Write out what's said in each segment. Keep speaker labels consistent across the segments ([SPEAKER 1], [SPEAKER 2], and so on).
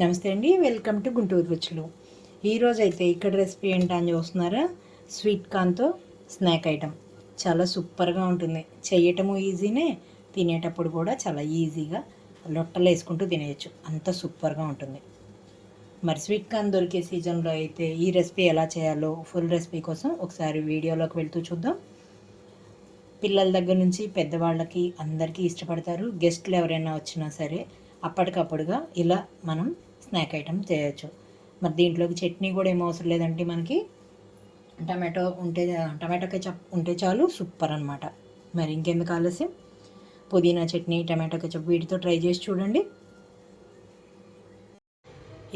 [SPEAKER 1] నమస్తే అండి welcome to Guntur రుచులు. ఈరోజు అయితే ఇక్కడ రెసిపీ ఏంటని చూస్తున్నారా? స్వీట్ కార్న్తో స్నాక్ ఐటమ్. చాలా సూపర్గా ఉంటుంది. చేయటము ఈజీనే తినేటప్పుడు కూడా చాలా ఈజీగా లొట్టలు వేసుకుంటూ తినేయచ్చు. అంత సూపర్గా ఉంటుంది. మరి స్వీట్ కార్న్ దొరికే సీజన్లో అయితే ఈ రెసిపీ ఎలా చేయాలో ఫుల్ రెసిపీ కోసం ఒకసారి వీడియోలోకి వెళ్తూ చూద్దాం. పిల్లల దగ్గర నుంచి పెద్దవాళ్ళకి అందరికీ ఇష్టపడతారు. గెస్ట్లు ఎవరైనా వచ్చినా సరే అప్పటికప్పుడుగా ఇలా మనం స్నాక్ ఐటమ్ చేయొచ్చు. మరి దీంట్లోకి చట్నీ కూడా ఏం అవసరం లేదంటే మనకి టమాటో ఉంటే టమాటో కెచప్ ఉంటే చాలు సూపర్ అనమాట మరి ఇంకెందుకు ఆలస్యం? పుదీనా చట్నీ టమాటో కెచప్ వీటితో ట్రై చేసి చూడండి.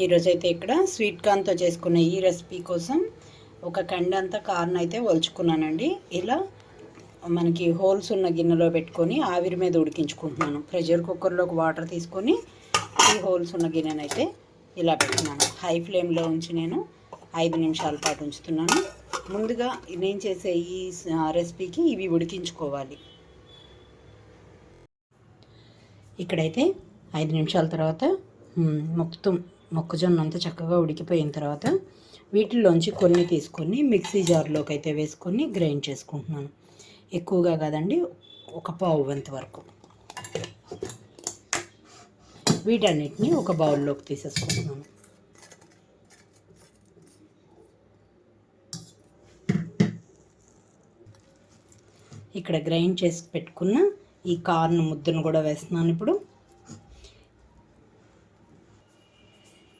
[SPEAKER 1] ఈరోజు అయితే ఇక్కడ స్వీట్ కార్న్తో చేసుకున్న ఈ రెసిపీ కోసం ఒక కండంతా కార్న్ అయితే ఒలుచుకున్నానండి. ఇలా మనకి హోల్స్ ఉన్న గిన్నెలో పెట్టుకొని ఆవిరి మీద ఉడికించుకుంటున్నాను. ప్రెషర్ కుక్కర్లోకి వాటర్ తీసుకొని ఈ హోల్స్ ఉన్న గిన్నెనైతే ఇలా పెట్టుకున్నాను. హై ఫ్లేమ్లో ఉంచి నేను ఐదు నిమిషాల పాటు ఉంచుతున్నాను. ముందుగా నేను చేసే ఈ రెసిపీకి ఇవి ఉడికించుకోవాలి. ఇక్కడైతే ఐదు నిమిషాల తర్వాత మొత్తం మొక్కజొన్న అంతా చక్కగా ఉడికిపోయిన తర్వాత వీటిల్లోంచి కొన్ని తీసుకొని మిక్సీ జార్లోకి అయితే వేసుకొని గ్రైండ్ చేసుకుంటున్నాను. ఎక్కువగా కాదండి ఒక పావు వంతు వరకు. వీటన్నిటిని ఒక బౌల్లోకి తీసేసుకుంటున్నాను. ఇక్కడ గ్రైండ్ చేసి పెట్టుకున్న ఈ కార్న్ ముద్దను కూడా వేస్తున్నాను ఇప్పుడు.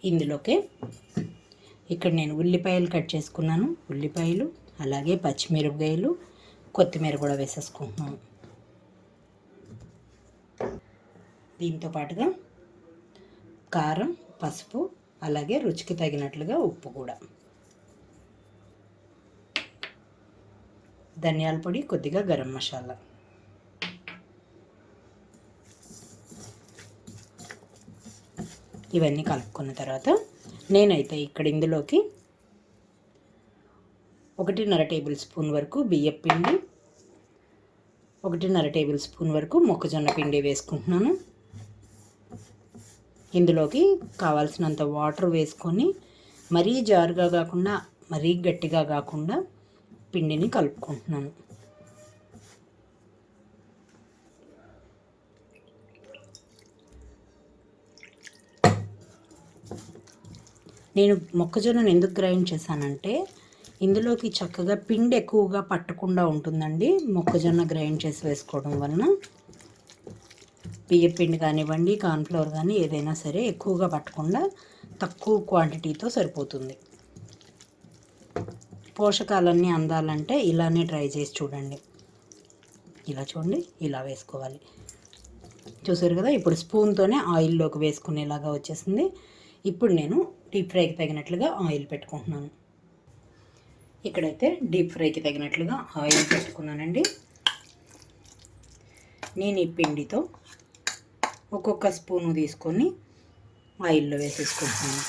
[SPEAKER 1] ఇందులోకి ఇక్కడ నేను ఉల్లిపాయలు కట్ చేసుకున్నాను. ఉల్లిపాయలు అలాగే పచ్చిమిరపకాయలు కొత్తిమీర కూడా వేసేసుకుంటున్నాను. దీంతో పాటుగా కారం పసుపు అలాగే రుచికి తగినట్లుగా ఉప్పు కూడా. ధనియాల పొడి కొద్దిగా గరం మసాలా. ఇవన్నీ కలుపుకున్న తర్వాత నేనైతే ఇక్కడ ఇందులోకి ఒకటిన్నర టేబుల్ స్పూన్ వరకు బియ్యం పిండి ఒకటిన్నర టేబుల్ స్పూన్ వరకు మొక్కజొన్న పిండి వేసుకుంటున్నాను. ఇందులోకి కావాల్సినంత వాటర్ వేసుకొని మరీ జారుగా కాకుండా మరీ గట్టిగా కాకుండా పిండిని కలుపుకుంటున్నాను. నేను మొక్కజొన్నను ఎందుకు గ్రైండ్ చేశానంటే ఇందులోకి చక్కగా పిండి ఎక్కువగా పట్టకుండా ఉంటుందండి మొక్కజొన్న గ్రైండ్ చేసి వేసుకోవడం వలన. బియ్య పిండి కానివ్వండి కార్న్ఫ్లవర్ కానీ ఏదైనా సరే ఎక్కువగా పట్టకుండా తక్కువ క్వాంటిటీతో సరిపోతుంది. పోషకాలన్నీ అందాలంటే ఇలానే ట్రై చేసి చూడండి. ఇలా చూడండి ఇలా వేసుకోవాలి. చూసారు కదా ఇప్పుడు స్పూన్తోనే ఆయిల్లోకి వేసుకునేలాగా వచ్చేసింది. ఇప్పుడు నేను డీప్ ఫ్రైకి తగినట్లుగా ఆయిల్ పెట్టుకుంటున్నాను. ఇక్కడైతే డీప్ ఫ్రైకి తగినట్లుగా ఆయిల్ పెట్టుకున్నానండి. నేను ఈ పిండితో ఒక్కొక్క స్పూను తీసుకొని ఆయిల్లో వేసేసుకుంటున్నాను.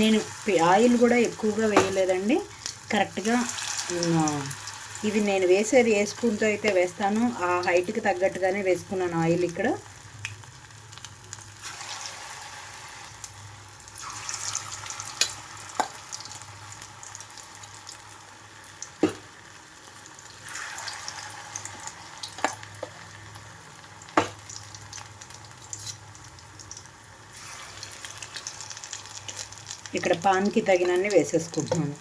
[SPEAKER 1] నేను ఆయిల్ కూడా ఎక్కువగా వేయలేదండి. కరెక్ట్గా ఇది నేను వేసేది ఏ స్పూన్తో అయితే వేస్తానో ఆ హైట్కి తగ్గట్టుగానే వేసుకున్నాను ఆయిల్ ఇక్కడ. ఇక్కడ పాన్కి తగినన్ని వేసేసుకుంటున్నాను.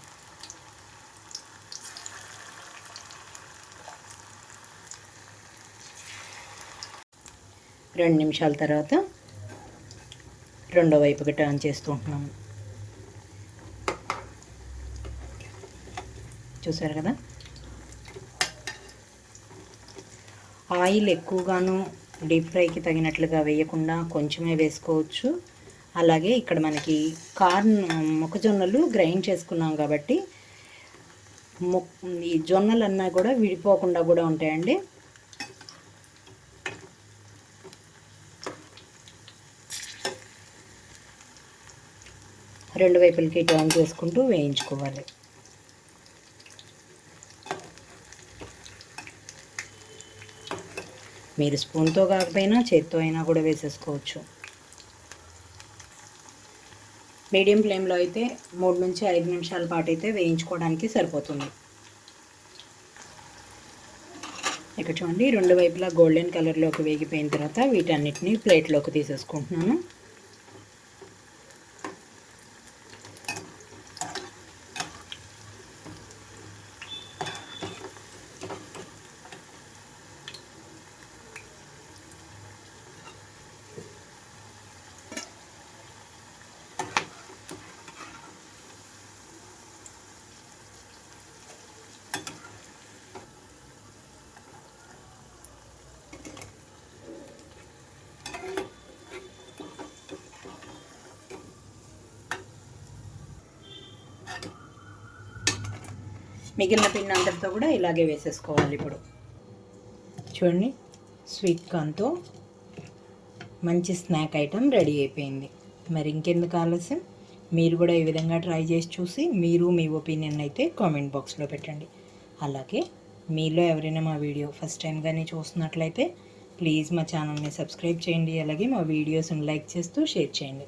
[SPEAKER 1] రెండు నిమిషాల తర్వాత రెండో వైపుకి టర్న్ చేస్తుంటున్నాము చూసారు కదా? ఆయిల్ ఎక్కువగాను డీప్ ఫ్రైకి తగినట్లుగా వేయకుండా కొంచెమే వేసుకోవచ్చు. అలాగే ఇక్కడ మనకి కార్న్ మొక్కజొన్నలు గ్రైండ్ చేసుకున్నాం కాబట్టి మొ ఈ జొన్నలు అన్నా కూడా విడిపోకుండా కూడా ఉంటాయండి. రెండు వైపులకి టర్న్ చేసుకుంటూ వేయించుకోవాలి. మీరు స్పూన్తో కాకపోయినా చేత్తో అయినా కూడా వేసేసుకోవచ్చు. మీడియం ఫ్లేమ్లో అయితే మూడు నుంచి ఐదు నిమిషాల పాటు అయితే వేయించుకోవడానికి సరిపోతుంది. ఇక్కడ చూడండి రెండు వైపులా గోల్డెన్ కలర్లోకి వేగిపోయిన తర్వాత వీటన్నిటిని ప్లేట్లోకి తీసేసుకుంటున్నాను. మిగిలిన పిండి అంతటితో కూడా ఇలాగే వేసేసుకోవాలి ఇప్పుడు. చూడండి స్వీట్ కార్న్తో మంచి స్నాక్ ఐటమ్ రెడీ అయిపోయింది. మరి ఇంకెందుకు ఆలస్యం? మీరు కూడా ఈ విధంగా ట్రై చేసి చూసి మీరు మీ ఒపీనియన్ అయితే కామెంట్ బాక్స్లో పెట్టండి. అలాగే మీలో ఎవరైనా మా వీడియో ఫస్ట్ టైం కానీ చూస్తున్నట్లయితే ప్లీజ్ మా ఛానల్ని సబ్స్క్రైబ్ చేయండి. అలాగే మా వీడియోస్ని లైక్ చేస్తూ షేర్ చేయండి.